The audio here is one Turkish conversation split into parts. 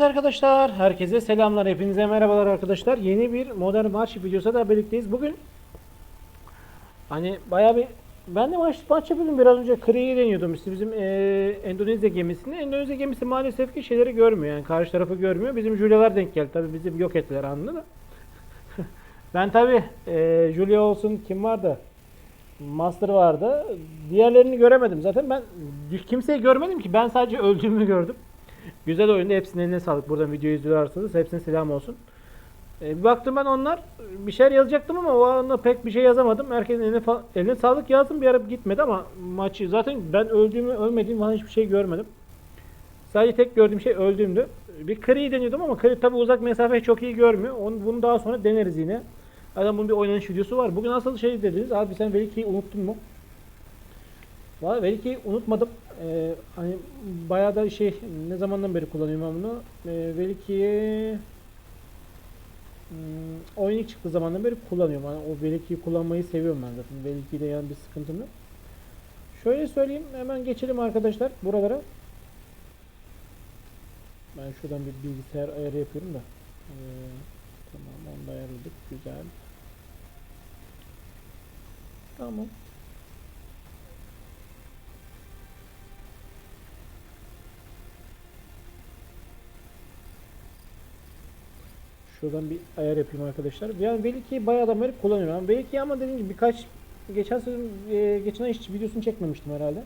Arkadaşlar herkese selamlar. Hepinize merhabalar arkadaşlar. Yeni bir modern marş videosu da birlikteyiz. Bugün hani bayağı bir ben de maç, maç yapıyordum. Biraz önce Kri'yi deniyordum. İşte bizim eee, Endonezya gemisini. Endonezya gemisi maalesef ki şeyleri görmüyor. Yani karşı tarafı görmüyor. Bizim Julia'lar denk geldi. Tabi bizi yok ettiler anladın mı ben tabi eee Julia olsun kim vardı? Master vardı. Diğerlerini göremedim. Zaten ben kimseyi görmedim ki. Ben sadece öldüğümü gördüm Güzel oyunda hepsinin eline sağlık. Buradan videoyu izliyorlarsanız hepsine selam olsun. E, bir baktım ben onlar bir şeyler yazacaktım ama o anda pek bir şey yazamadım. Herkesin eline, eline sağlık yazdım bir ara gitmedi ama maçı zaten ben öldüğümü ölmediğimi falan hiçbir şey görmedim. Sadece tek gördüğüm şey öldüğümdü. Bir Kri'yi deniyordum ama Kri tabi uzak mesafeyi çok iyi görmüyor. Onu, bunu daha sonra deneriz yine. Zaten bunun bir oynanış videosu var. Bugün asıl şey dediniz. Abi sen Veliki'yi unuttun mu? Valla Veliki'yi unutmadım. Ee, hani bayağı da şey ne zamandan beri kullanıyorum ben bunu. Ee, Veliki'yi hmm, oyun ilk çıktığı zamandan beri kullanıyorum. Hani o Veliki'yi kullanmayı seviyorum ben zaten. Veliki'de yani bir sıkıntım yok. Şöyle söyleyeyim hemen geçelim arkadaşlar buralara. Ben şuradan bir bilgisayar ayarı yapıyorum da. Ee, tamam onu da ayarladık. Güzel. Tamam. Şuradan bir ayar yapayım arkadaşlar. Yani Veliki'yi bayağı da beri kullanıyorum. Veliki'yi ama dediğim gibi birkaç geçen sezon e, geçen ay hiç videosunu çekmemiştim herhalde.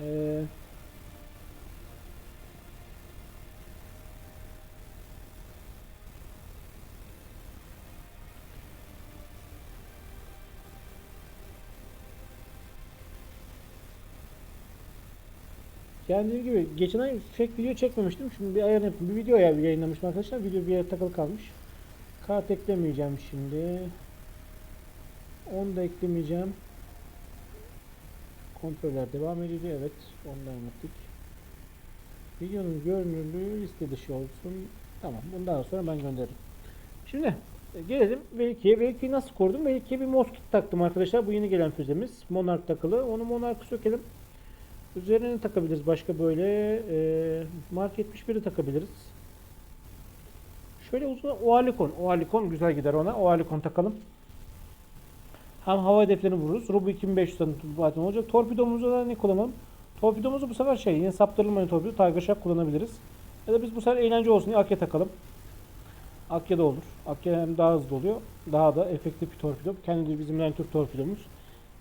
Eee Dediğim gibi geçen ay pek video çekmemiştim. Şimdi bir ayar yapayım. Bir video ya yayınlamıştım arkadaşlar. Video bir yere takılı kalmış. Kart eklemeyeceğim şimdi. Onu da eklemeyeceğim. Kontroller devam ediyor. Evet. Onu da anlattık. Videonun görünürlüğü liste dışı olsun. Tamam. Bundan sonra ben gönderirim. Şimdi e, gelelim V2'ye. V2'yi nasıl kurdum? V2'ye bir moskit taktım arkadaşlar. Bu yeni gelen füzemiz. Monarch takılı. Onu Monarch'ı sökelim. Üzerine takabiliriz başka böyle e, Mark 71'i takabiliriz. Şöyle uzun Oalikon. Oalikon güzel gider ona. Oalikon takalım. Hem hava hedeflerini vururuz. Rubu 2500 tane zaten olacak. Torpidomuzu da ne kullanalım? Torpidomuzu bu sefer şey yine saptırılmayan torpido Tiger Shark kullanabiliriz. Ya da biz bu sefer eğlence olsun diye Akya takalım. Akya da olur. Akya hem daha hızlı oluyor. Daha da efektif bir torpido. Kendi bizim Line Türk torpidomuz.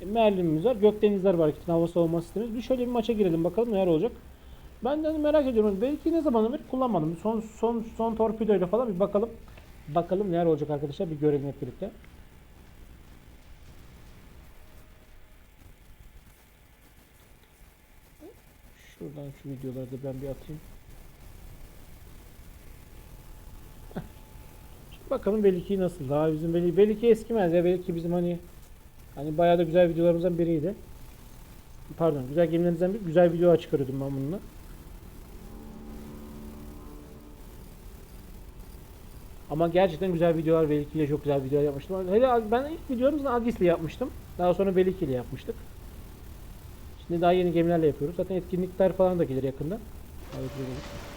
E, Merlin'imiz var. Gökdenizler var. İki tane hava savunma sistemimiz. Bir şöyle bir maça girelim bakalım neler olacak. Ben de hani merak ediyorum. Belki ne zamandan beri kullanmadım. Son son son torpidoyla falan bir bakalım. Bakalım neler olacak arkadaşlar. Bir görelim hep birlikte. Şuradan şu videoları da ben bir atayım. Bakalım Belki nasıl. Daha bizim Belki, Belki eskimez ya. Belki bizim hani Hani bayağı da güzel videolarımızdan biriydi. Pardon, güzel gemilerimizden bir güzel video çıkarıyordum ben bununla. Ama gerçekten güzel videolar Veliki ile çok güzel videolar yapmıştım. Hele ben ilk videomuzda Agis'le yapmıştım. Daha sonra Veliki ile yapmıştık. Şimdi daha yeni gemilerle yapıyoruz. Zaten etkinlikler falan da gelir yakında. Evet, gelir.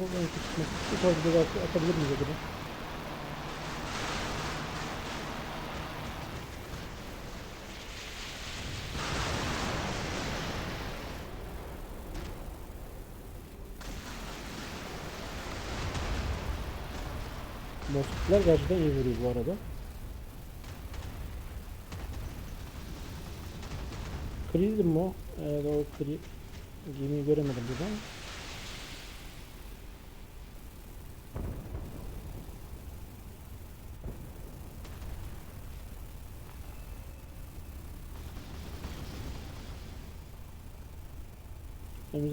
Bu çıkmış. Bu tarzda da atabilir miyiz acaba? Moskitler gerçekten iyi vuruyor bu arada. Krizdim mi o? Evet o kri. Gemiyi göremedim buradan.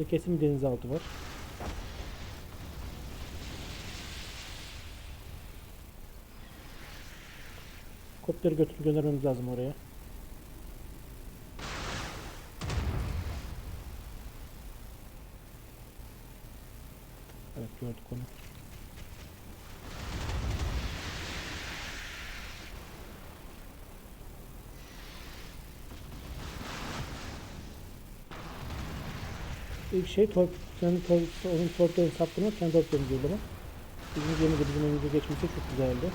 Kesin denizaltı var. Kopteri götürüp göndermemiz lazım oraya. Evet gördük onu. İlk şey torp, senin torp, onun torplarını saptırmak, kendi torplarını gerilemek. Bizim gemi de bizim önümüze geçmesi çok güzeldi.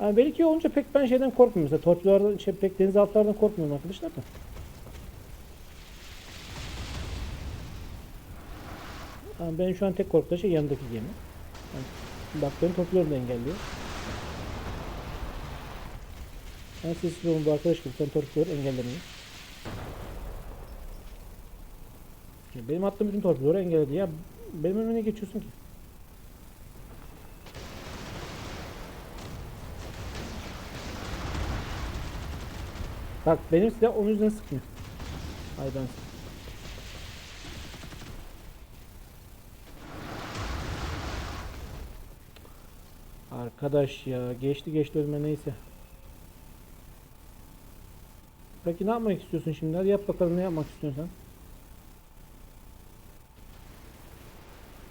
Yani belki olunca pek ben şeyden korkmuyorum. Mesela torpidolardan, şey, pek denizaltılardan korkmuyorum arkadaşlar da. Yani benim şu an tek korktuğum şey yanındaki gemi. Yani baktığım torpidoları da engelliyor. Ben sessiz bu arkadaş gibi sen torpidoları engellemiyor. Ya Benim attığım bütün torpidoları engelledi ya. Benim önüme geçiyorsun ki? Bak benim silah onun yüzünden sıkmıyor. Ay Arkadaş ya geçti geçti ölme neyse. Peki ne yapmak istiyorsun şimdi? Hadi yap bakalım ne yapmak istiyorsun sen?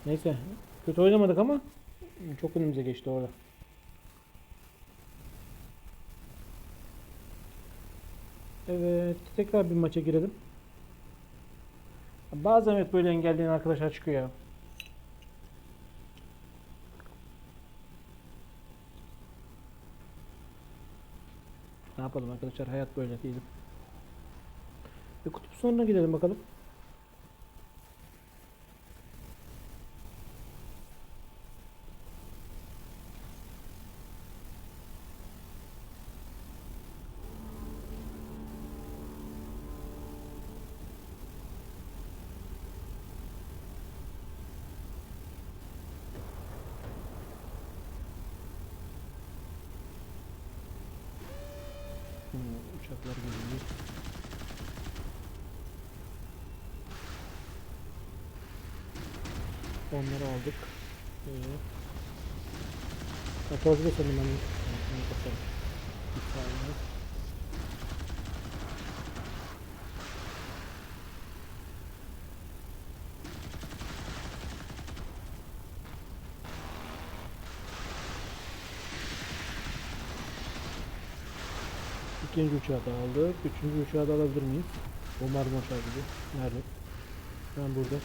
Neyse. Kötü oynamadık ama çok önümüze geçti orada. Evet, tekrar bir maça girelim. Bazen evet böyle engelleyen arkadaşlar çıkıyor ya. Yapalım arkadaşlar hayat böyle diyelim. Bir kutup sonuna gidelim bakalım. Hmm, uçaklar geliyor. Onları aldık. Ee. Bunu kapatalım. Bir saniye. İkinci uçağı da aldık. Üçüncü uçağı da alabilir miyiz? Umarım uçağı gibi. Nerede? Ben burada.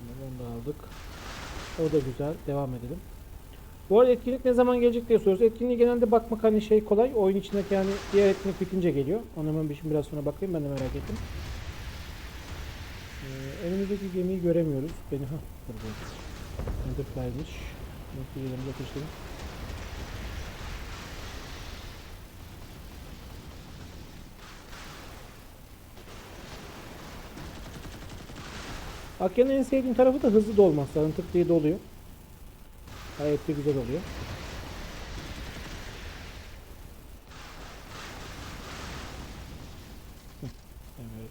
Bunu da aldık. O da güzel. Devam edelim. Bu arada etkinlik ne zaman gelecek diye soruyoruz. Etkinliği genelde bakmak hani şey kolay. Oyun içindeki yani diğer etkinlik bitince geliyor. Ona hemen bir, biraz sonra bakayım. Ben de merak ettim. Ee, önümüzdeki gemiyi göremiyoruz. Beni ha burada. Enterprise'miş. Nasıl yerimize ateşledim. Akya'nın en sevdiğim tarafı da hızlı dolması. Yani tık diye doluyor. Gayet de güzel oluyor. Evet.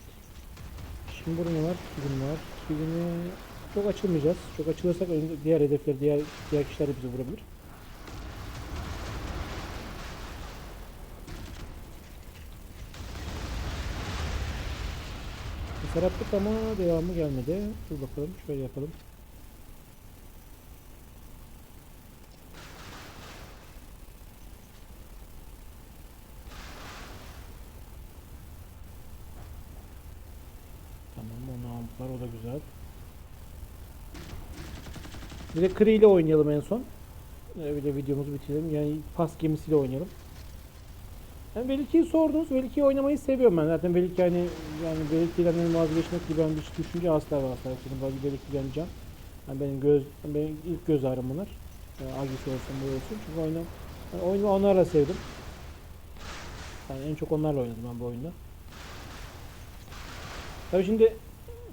Şimdi burada ne var? Film var. Filmi çok açılmayacağız. Çok açılırsak diğer hedefler, diğer diğer kişiler de bizi vurabilir. Hasar attık ama devamı gelmedi. Dur bakalım şöyle yapalım. Tamam onu aldılar o da güzel. Bir de Kree ile oynayalım en son. Ee, Bir de videomuzu bitirelim. Yani pas gemisiyle oynayalım. Yani Veliki'yi sordunuz. Veliki'yi oynamayı seviyorum ben. Zaten Veliki hani yani Veliki'den benim vazgeçmek gibi ben bir düşünce asla ve asla yapmadım. Ben Veliki geleceğim. Yani benim göz benim ilk göz ağrım bunlar. Yani Agis olsun bu olsun. Çünkü oyunu yani oyunu onlarla sevdim. Yani en çok onlarla oynadım ben bu oyunda. Tabii şimdi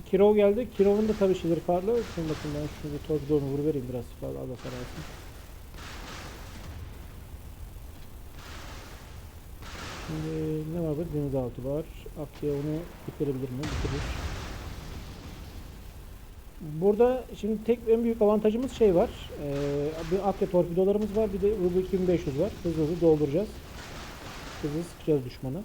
Kirov geldi. Kirov'un da tabii şeyleri farklı. Şimdi bakın ben şunu bir torpidonu vuruvereyim biraz fazla da Şimdi ne var burada? Denizaltı var. Akya onu bitirebilir mi? Bitirir. Burada şimdi tek en büyük avantajımız şey var. Ee, Akya torpidolarımız var. Bir de Ruby 2500 var. Hızlı hızlı dolduracağız. Hızlı sıkacağız düşmanı.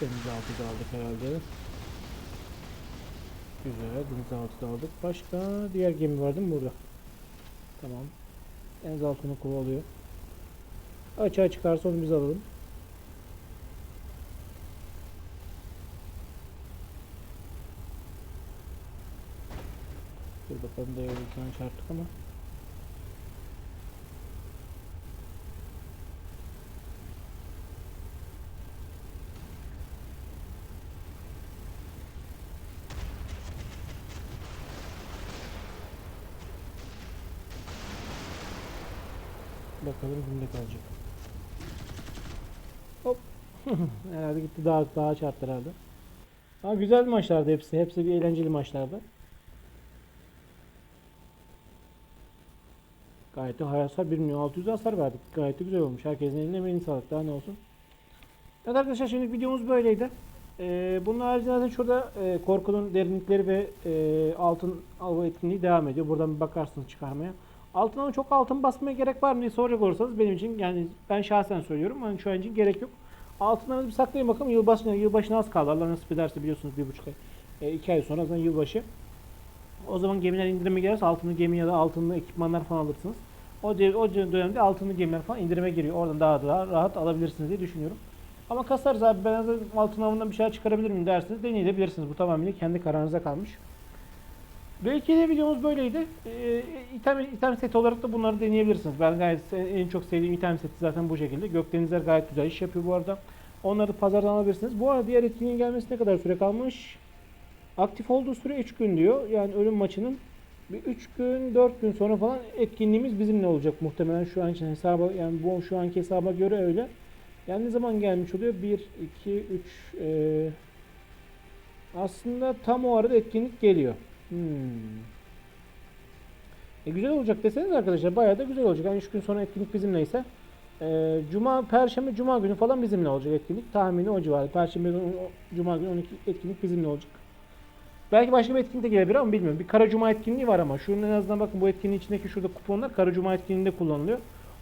Denizaltı da aldık herhalde. Güzel. Denizaltı da aldık. Başka diğer gemi var değil mi burada? Tamam. Denizaltını kovalıyor. Açığa çıkarsa onu biz alalım. Dur bakalım devletten çarptık ama. Bakalım kimde kalacak. Hop. herhalde gitti daha daha çarptı herhalde. Ama güzel maçlardı hepsi. Hepsi bir eğlenceli maçlardı. Gayet de hasar 1 milyon 600 hasar verdik. Gayet de güzel olmuş. Herkesin eline emeğine sağlık. Daha ne olsun. Evet arkadaşlar şimdi videomuz böyleydi. Ee, bunun haricinde zaten şurada e, korkunun derinlikleri ve e, altın avı etkinliği devam ediyor. Buradan bir bakarsınız çıkarmaya. Altın ama çok altın basmaya gerek var mı diye soracak olursanız benim için yani ben şahsen söylüyorum. Hani şu an için gerek yok. Altınlarınızı bir saklayın bakalım. Yılbaşına, yılbaşına az kaldı. Allah nasip ederse biliyorsunuz bir buçuk ay, e, iki ay sonra zaten yılbaşı. O zaman gemiler indirime gelirse altınlı gemi ya da altınlı ekipmanlar falan alırsınız. O, de- o dönemde altınlı gemiler falan indirime giriyor. Oradan daha daha rahat alabilirsiniz diye düşünüyorum. Ama kasarız abi ben altın avından bir şeyler çıkarabilir miyim derseniz deneyebilirsiniz. Bu tamamen kendi kararınıza kalmış. Belki de videomuz böyleydi. Ee, item, item seti olarak da bunları deneyebilirsiniz. Ben gayet en çok sevdiğim item seti zaten bu şekilde. Gökdenizler gayet güzel iş yapıyor bu arada. Onları da pazardan alabilirsiniz. Bu arada diğer etkinliğin gelmesi ne kadar süre kalmış? Aktif olduğu süre 3 gün diyor. Yani ölüm maçının bir 3 gün 4 gün sonra falan etkinliğimiz bizimle olacak muhtemelen şu an için hesaba yani bu şu anki hesaba göre öyle. Yani ne zaman gelmiş oluyor? 1 2 3 eee aslında tam o arada etkinlik geliyor. Hmm. E güzel olacak deseniz arkadaşlar bayağı da güzel olacak. Yani 3 gün sonra etkinlik bizimleyse e, Cuma, Perşembe, Cuma günü falan bizimle olacak etkinlik. Tahmini o civarı. Perşembe Cuma günü 12 etkinlik bizimle olacak. Belki başka bir etkinlik de gelebilir ama bilmiyorum. Bir Kara Cuma etkinliği var ama. Şunun en azından bakın bu etkinliğin içindeki şurada kuponlar Kara Cuma etkinliğinde kullanılıyor.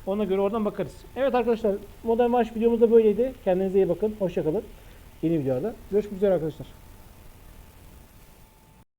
Ona göre oradan bakarız. Evet arkadaşlar Modern Marş videomuz da böyleydi. Kendinize iyi bakın. Hoşçakalın. Yeni videoda görüşmek üzere arkadaşlar.